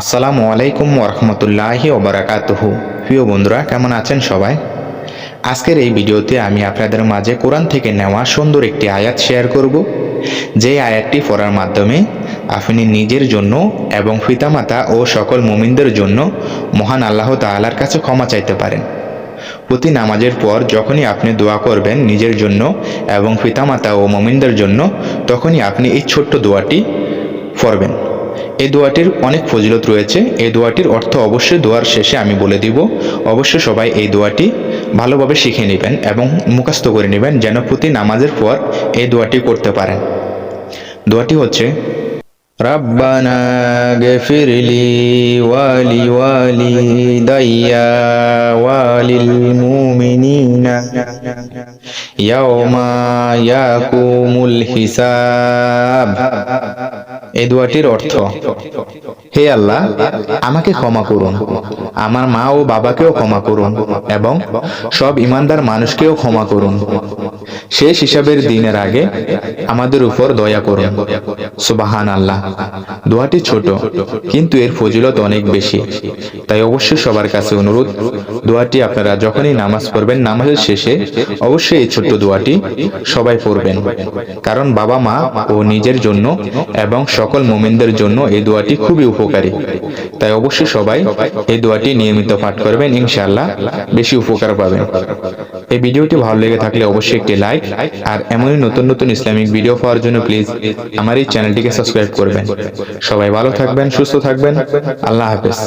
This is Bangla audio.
আসসালামু আলাইকুম ওরহমতুল্লাহি ওবরাকাতুহু। প্রিয় বন্ধুরা, কেমন আছেন সবাই? আজকের এই ভিডিওতে আমি আপনাদের মাঝে কোরআন থেকে নেওয়া সুন্দর একটি আয়াত শেয়ার করব। যে আয়াতটি পড়ার মাধ্যমে আপনি নিজের জন্য এবং পিতামাতা ও সকল মুমিনদের জন্য মহান আল্লাহ তাআলার কাছে ক্ষমা চাইতে পারেন। প্রতি নামাজের পর যখনই আপনি দোয়া করবেন নিজের জন্য এবং পিতামাতা ও মমিনদের জন্য, তখনই আপনি এই ছোট্ট দোয়াটি পড়বেন। এই দোয়াটির অনেক ফজিলত রয়েছে এই দোয়াটির অর্থ অবশ্যই দোয়ার শেষে আমি বলে দিব অবশ্যই সবাই এই দোয়াটি ভালোভাবে শিখে নেবেন এবং মুখস্থ করে নেবেন যেন প্রতি নামাজের পর এই দোয়াটি করতে পারেন দোয়াটি হচ্ছে ربنا اغفر لي ولوالدي وللمؤمنين يوم يقوم الحساب এই দোয়াটির অর্থ, হে আল্লাহ, আমাকে ক্ষমা করুন। আমার মা ও বাবাকেও ক্ষমা করুন এবং সব ইমানদার মানুষকেও ক্ষমা করুন। শেষ হিসাবের দিনের আগে আমাদের উপর দয়া করুন। সুবাহান আল্লাহ দোয়াটি ছোট, কিন্তু এর ফজিলত অনেক বেশি। তাই অবশ্যই সবার কাছে অনুরোধ, দোয়াটি আপনারা যখনই নামাজ পড়বেন, নামাজের শেষে অবশ্যই এই ছোট্ট দোয়াটি সবাই পড়বেন। কারণ বাবা মা ও নিজের জন্য এবং সকল মোমেনদের জন্য এই দোয়াটি খুবই উপকারী। তাই অবশ্যই সবাই এই দোয়াটি নিয়মিত পাঠ করবেন, ইনশাআল্লাহ বেশি উপকার পাবেন। এই ভিডিওটি ভালো লেগে থাকলে অবশ্যই একটি লাইক আর এমনই নতুন নতুন ইসলামিক ভিডিও পাওয়ার জন্য প্লিজ আমার এই চ্যানেলটিকে সাবস্ক্রাইব করবেন। সবাই ভালো থাকবেন, সুস্থ থাকবেন। আল্লাহ হাফেজ।